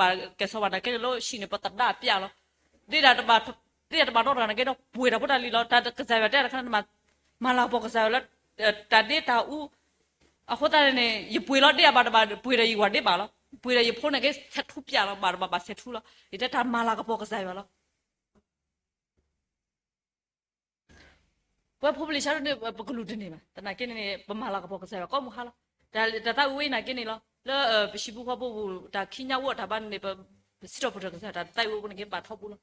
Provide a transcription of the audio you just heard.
ba ke so ba da ke lo shi ne pa ta da pya lo de da ba de da ba do da ke do pui da bu da li lo ta ka sa ba da ka ma ma la bo ka sa lo ta de ta u အခုတည်းနေရပွေတော့တဲ့ပါတပါပွေရယူဝတ်တဲ့ပါလားပွေရယူဖို့နေကဆက်ထူပြတော့ပါပါပါဆက်ထူလားဒီတက်တာမာလာကပေါ်ကစားရလားဘယ်ဖို့လိရှာနေပကလူတင်နေမှာတနာကင်းနေပမာလာကပေါ်ကစားရကောမခါလားဒါဒါတာဝေးနာကင်းနေလား လဲပရှိဘူးခဖို့ဒါခိညာဝတ်ဒါပါနေပစစ်တော့ပထကစားဒါတိုက်ဝတ်ကနေပါထောက်ဘူးလား